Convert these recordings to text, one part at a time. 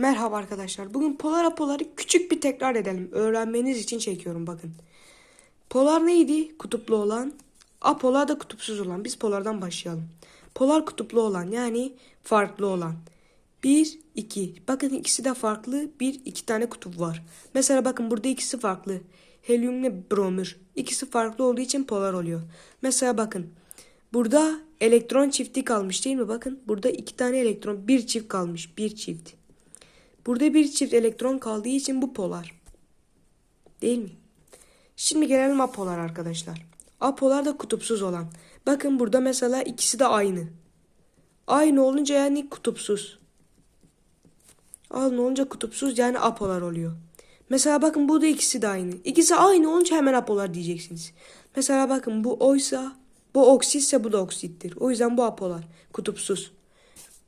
Merhaba arkadaşlar. Bugün polar apoları küçük bir tekrar edelim. Öğrenmeniz için çekiyorum bakın. Polar neydi? Kutuplu olan. Apolar da kutupsuz olan. Biz polardan başlayalım. Polar kutuplu olan yani farklı olan. 1, 2. Bakın ikisi de farklı. Bir, iki tane kutup var. Mesela bakın burada ikisi farklı. Helyum ile bromür. İkisi farklı olduğu için polar oluyor. Mesela bakın. Burada elektron çifti kalmış değil mi? Bakın burada iki tane elektron. Bir çift kalmış. Bir çift. Burada bir çift elektron kaldığı için bu polar. Değil mi? Şimdi gelelim apolar arkadaşlar. Apolar da kutupsuz olan. Bakın burada mesela ikisi de aynı. Aynı olunca yani kutupsuz. Aynı olunca kutupsuz yani apolar oluyor. Mesela bakın bu da ikisi de aynı. İkisi aynı olunca hemen apolar diyeceksiniz. Mesela bakın bu oysa bu oksitse bu da oksittir. O yüzden bu apolar kutupsuz.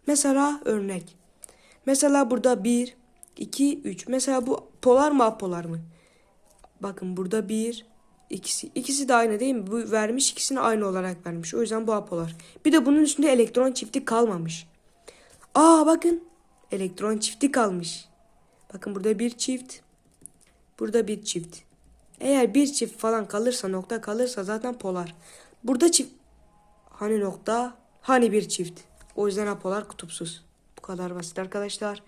Mesela örnek. Mesela burada 1, 2, 3. Mesela bu polar mı apolar mı? Bakın burada 1, ikisi. İkisi de aynı değil mi? Bu vermiş ikisini aynı olarak vermiş. O yüzden bu apolar. Bir de bunun üstünde elektron çifti kalmamış. Aa bakın. Elektron çifti kalmış. Bakın burada bir çift. Burada bir çift. Eğer bir çift falan kalırsa nokta kalırsa zaten polar. Burada çift. Hani nokta hani bir çift. O yüzden apolar kutupsuz. Kadar basit arkadaşlar.